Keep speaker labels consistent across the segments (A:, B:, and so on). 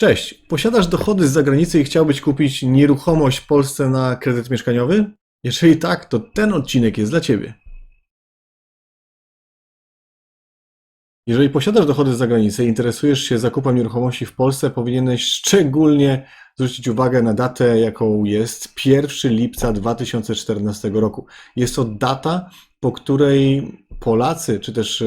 A: Cześć, posiadasz dochody z zagranicy i chciałbyś kupić nieruchomość w Polsce na kredyt mieszkaniowy? Jeżeli tak, to ten odcinek jest dla Ciebie. Jeżeli posiadasz dochody z zagranicy i interesujesz się zakupem nieruchomości w Polsce, powinieneś szczególnie zwrócić uwagę na datę, jaką jest 1 lipca 2014 roku. Jest to data, po której Polacy czy też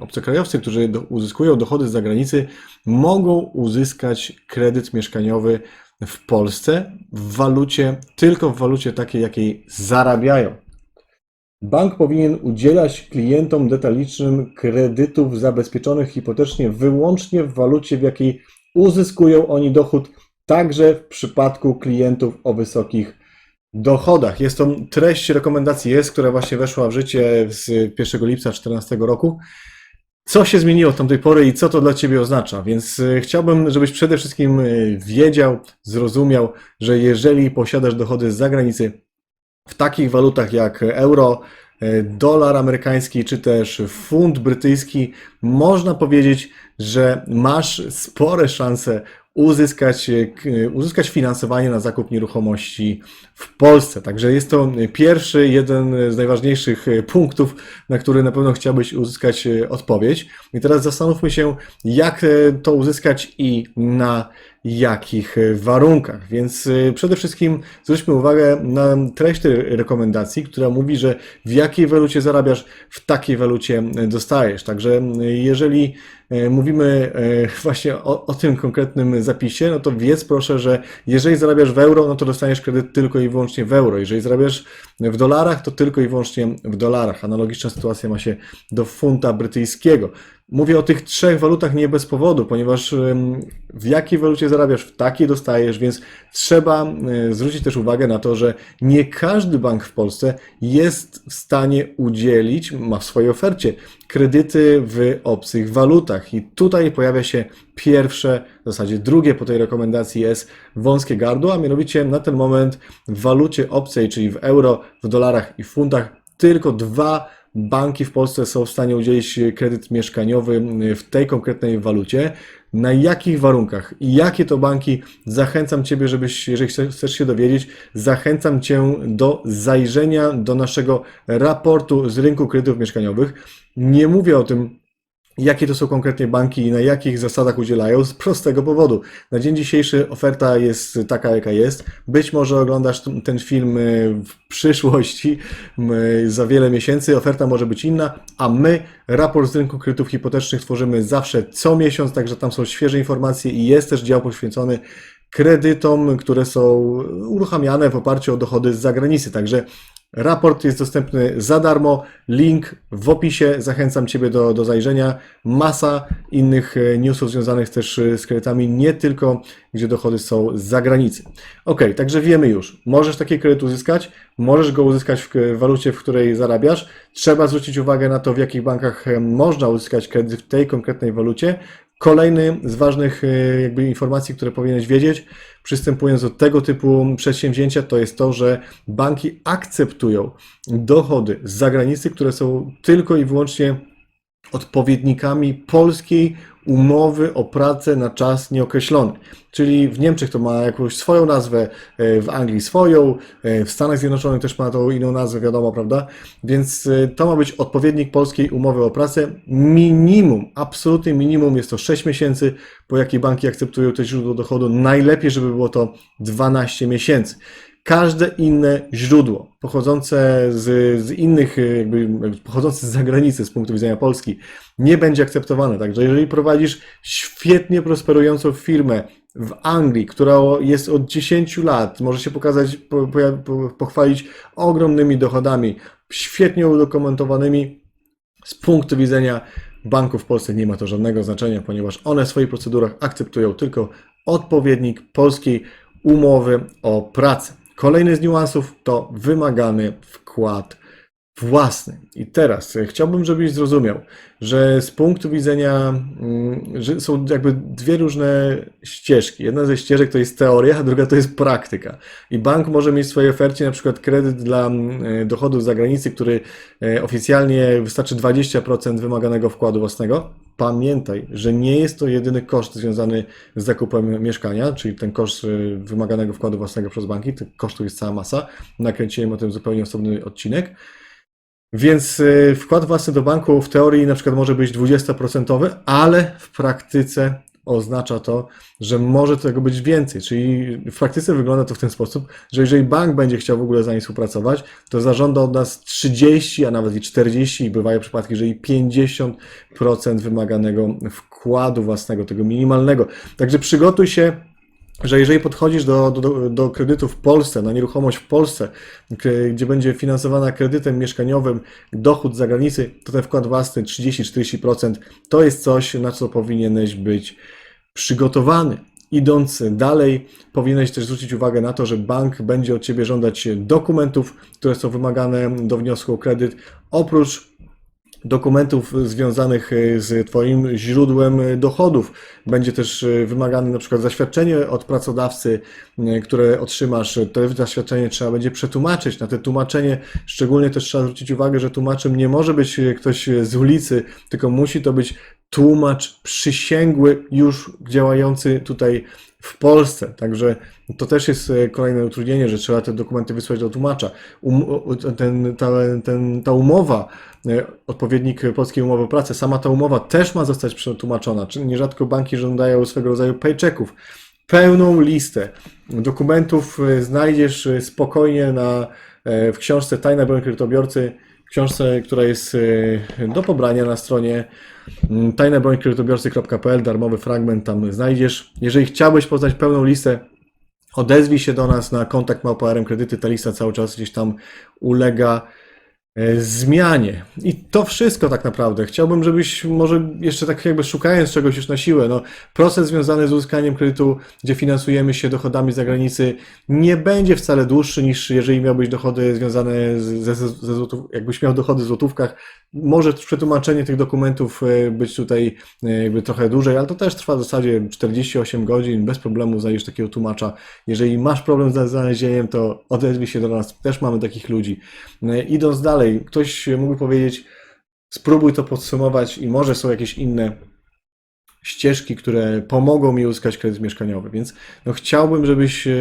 A: obcokrajowcy, którzy uzyskują dochody z zagranicy, mogą uzyskać kredyt mieszkaniowy w Polsce w walucie, tylko w walucie takiej, jakiej zarabiają. Bank powinien udzielać klientom detalicznym kredytów zabezpieczonych hipotecznie wyłącznie w walucie, w jakiej uzyskują oni dochód, także w przypadku klientów o wysokich dochodach. Jest to treść rekomendacji jest, która właśnie weszła w życie z 1 lipca 2014 roku. Co się zmieniło od tamtej pory i co to dla Ciebie oznacza? Więc y, chciałbym, żebyś przede wszystkim y, wiedział, zrozumiał, że jeżeli posiadasz dochody z zagranicy w takich walutach jak euro, y, dolar amerykański czy też funt brytyjski, można powiedzieć, że masz spore szanse uzyskać, e, k- uzyskać finansowanie na zakup nieruchomości w Polsce. Także jest to pierwszy, jeden z najważniejszych e, punktów, na który na pewno chciałbyś uzyskać e, odpowiedź. I teraz zastanówmy się, jak e, to uzyskać i na jakich e, warunkach. Więc e, przede wszystkim zwróćmy uwagę na treść tej rekomendacji, która mówi, że w jakiej walucie zarabiasz, w takiej walucie e, dostajesz. Także jeżeli mówimy właśnie o, o tym konkretnym zapisie, no to wiedz proszę, że jeżeli zarabiasz w euro, no to dostaniesz kredyt tylko i wyłącznie w euro. Jeżeli zarabiasz w dolarach, to tylko i wyłącznie w dolarach. Analogiczna sytuacja ma się do funta brytyjskiego. Mówię o tych trzech walutach nie bez powodu, ponieważ w jakiej walucie zarabiasz, w takiej dostajesz, więc trzeba zwrócić też uwagę na to, że nie każdy bank w Polsce jest w stanie udzielić, ma w swojej ofercie kredyty w obcych walutach. I tutaj pojawia się pierwsze, w zasadzie drugie po tej rekomendacji jest wąskie gardło, a mianowicie na ten moment w walucie obcej, czyli w euro, w dolarach i funtach, tylko dwa banki w Polsce są w stanie udzielić kredyt mieszkaniowy w tej konkretnej walucie. Na jakich warunkach i jakie to banki? Zachęcam Ciebie, żebyś, jeżeli chcesz się dowiedzieć, zachęcam Cię do zajrzenia do naszego raportu z rynku kredytów mieszkaniowych. Nie mówię o tym, jakie to są konkretnie banki i na jakich zasadach udzielają, z prostego powodu. Na dzień dzisiejszy oferta jest taka, jaka jest. Być może oglądasz ten film y, w przyszłości, y, za wiele miesięcy, oferta może być inna, a my raport z rynku kredytów hipotecznych tworzymy zawsze co miesiąc, także tam są świeże informacje i jest też dział poświęcony kredytom, które są uruchamiane w oparciu o dochody z zagranicy. Także Raport jest dostępny za darmo. Link w opisie. Zachęcam Ciebie do, do zajrzenia. Masa innych e, newsów związanych też e, z kredytami, nie tylko gdzie dochody są z zagranicy. Ok, także wiemy już. Możesz taki kredyt uzyskać, możesz go uzyskać w walucie, w której zarabiasz. Trzeba zwrócić uwagę na to, w jakich bankach e, można uzyskać kredyt w tej konkretnej walucie. Kolejny z ważnych e, jakby informacji, które powinieneś wiedzieć, przystępując do tego typu przedsięwzięcia, to jest to, że banki akceptują dochody z zagranicy, które są tylko i wyłącznie odpowiednikami polskiej umowy o pracę na czas nieokreślony. Czyli w Niemczech to ma jakąś swoją nazwę, e, w Anglii swoją, e, w Stanach Zjednoczonych też ma tą inną nazwę, wiadomo, prawda? Więc e, to ma być odpowiednik polskiej umowy o pracę. Minimum, absolutnie minimum jest to 6 miesięcy, po jakiej banki akceptują to źródło dochodu. Najlepiej, żeby było to 12 miesięcy każde inne źródło pochodzące z, z innych, e, jakby pochodzące z zagranicy z punktu widzenia Polski, nie będzie akceptowane. Także jeżeli prowadzisz świetnie prosperującą firmę w Anglii, która jest od 10 lat, może się pokazać, po, po, po, pochwalić ogromnymi dochodami, świetnie udokumentowanymi, z punktu widzenia banków w Polsce nie ma to żadnego znaczenia, ponieważ one w swoich procedurach akceptują tylko odpowiednik polskiej umowy o pracę. Kolejny z niuansów to wymagany wkład własny. I teraz e, chciałbym, żebyś zrozumiał, że z punktu widzenia, mm, że są jakby dwie różne ścieżki. Jedna ze ścieżek to jest teoria, a druga to jest praktyka. I bank może mieć w swojej ofercie na przykład kredyt dla mm, e, dochodów z zagranicy, który e, oficjalnie wystarczy 20% wymaganego wkładu własnego. Pamiętaj, że nie jest to jedyny koszt związany z zakupem mieszkania, czyli ten koszt y, wymaganego wkładu własnego przez banki. Tych kosztów jest cała masa. Nakręciłem o tym zupełnie osobny odcinek. Więc y, wkład własny do banku w teorii na przykład może być 20%, ale w praktyce oznacza to, że może tego być więcej. Czyli w praktyce wygląda to w ten sposób, że jeżeli bank będzie chciał w ogóle z nami współpracować, to zażąda od nas 30, a nawet i 40, i bywają przypadki, że i 50% wymaganego wkładu własnego, tego minimalnego. Także przygotuj się że jeżeli podchodzisz do, do, do kredytu w Polsce, na nieruchomość w Polsce, gdzie będzie finansowana kredytem mieszkaniowym dochód z zagranicy, to ten wkład własny 30-40% to jest coś, na co powinieneś być przygotowany. Idąc dalej, powinieneś też zwrócić uwagę na to, że bank będzie od ciebie żądać dokumentów, które są wymagane do wniosku o kredyt, oprócz dokumentów związanych e, z Twoim źródłem dochodów. Będzie też e, wymagane na przykład zaświadczenie od pracodawcy, e, które otrzymasz. To zaświadczenie trzeba będzie przetłumaczyć. Na te tłumaczenie szczególnie też trzeba zwrócić uwagę, że tłumaczem nie może być ktoś z ulicy, tylko musi to być tłumacz przysięgły już działający tutaj w Polsce. Także to też jest e, kolejne utrudnienie, że trzeba te dokumenty wysłać do tłumacza. Um, ten, ta, ten, ta umowa, e, odpowiednik polskiej umowy o pracę, sama ta umowa też ma zostać przetłumaczona. Czyli nierzadko banki żądają swego rodzaju paychecków. Pełną listę dokumentów e, znajdziesz spokojnie na, w książce Tajna broń kredytobiorcy, książce, która jest e, do pobrania na stronie mm, tajnabrońkredytobiorcy.pl, darmowy fragment tam znajdziesz. Jeżeli chciałbyś poznać pełną listę, odezwij się do nas na kontakt małpa.rm kredyty. Ta lista cały czas gdzieś tam ulega zmianie. I to wszystko tak naprawdę. Chciałbym, żebyś może jeszcze tak jakby szukając czegoś już na siłę, no proces związany z uzyskaniem kredytu, gdzie finansujemy się dochodami z zagranicy, nie będzie wcale dłuższy niż jeżeli miałbyś dochody związane z- ze, ze złotów, jakbyś miał dochody w złotówkach. Może przetłumaczenie tych dokumentów e, być tutaj e, jakby trochę dłużej, ale to też trwa w zasadzie 48 godzin, bez problemu znajdziesz takiego tłumacza. Jeżeli masz problem ze znalezieniem, to odezwij się do nas, też mamy takich ludzi. E, Idąc dalej, ktoś mógłby powiedzieć, spróbuj to podsumować i może są jakieś inne ścieżki, które pomogą mi uzyskać kredyt mieszkaniowy. Więc no, chciałbym, żebyś e,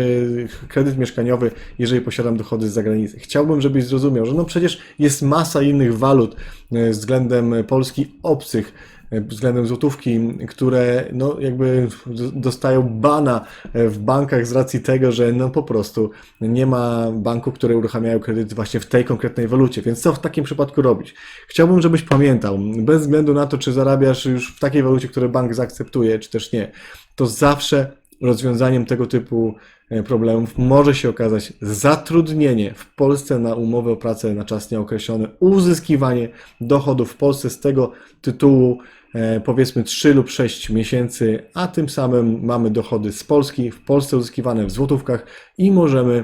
A: kredyt mieszkaniowy, jeżeli posiadam dochody z zagranicy, chciałbym, żebyś zrozumiał, że no przecież jest masa innych walut e, względem Polski obcych, względem złotówki, które no jakby dostają bana w bankach z racji tego, że no po prostu nie ma banków, które uruchamiają kredyt właśnie w tej konkretnej walucie. Więc co w takim przypadku robić? Chciałbym, żebyś pamiętał, bez względu na to, czy zarabiasz już w takiej walucie, które bank zaakceptuje, czy też nie, to zawsze rozwiązaniem tego typu e, problemów może się okazać zatrudnienie w Polsce na umowę o pracę na czas nieokreślony, uzyskiwanie dochodów w Polsce z tego tytułu powiedzmy 3 lub 6 miesięcy, a tym samym mamy dochody z Polski, w Polsce uzyskiwane w złotówkach i możemy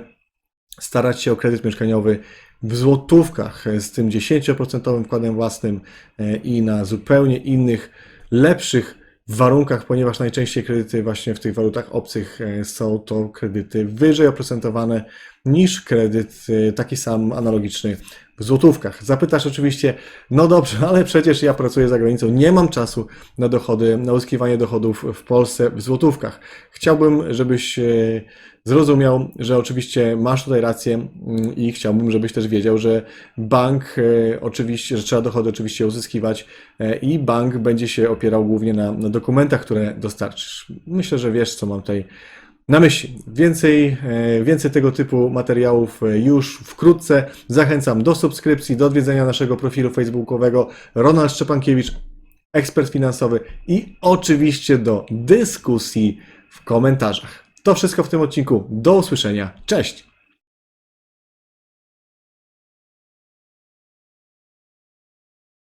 A: starać się o kredyt mieszkaniowy w złotówkach e, z tym 10% wkładem własnym e, i na zupełnie innych, lepszych warunkach, ponieważ najczęściej kredyty właśnie w tych walutach obcych e, są to kredyty wyżej oprocentowane niż kredyt e, taki sam analogiczny w złotówkach. Zapytasz oczywiście, no dobrze, ale przecież ja pracuję za granicą, nie mam czasu na dochody, na uzyskiwanie dochodów w Polsce w złotówkach. Chciałbym, żebyś e, zrozumiał, że oczywiście masz tutaj rację mm, i chciałbym, żebyś też wiedział, że bank e, oczywiście, że trzeba dochody oczywiście uzyskiwać e, i bank będzie się opierał głównie na, na dokumentach, które dostarczysz. Myślę, że wiesz, co mam tutaj na myśli. Więcej, e, więcej tego typu materiałów e, już wkrótce. Zachęcam do subskrypcji, do odwiedzenia naszego profilu facebookowego Ronald Szczepankiewicz, ekspert finansowy i oczywiście do dyskusji w komentarzach. To wszystko w tym odcinku. Do usłyszenia. Cześć!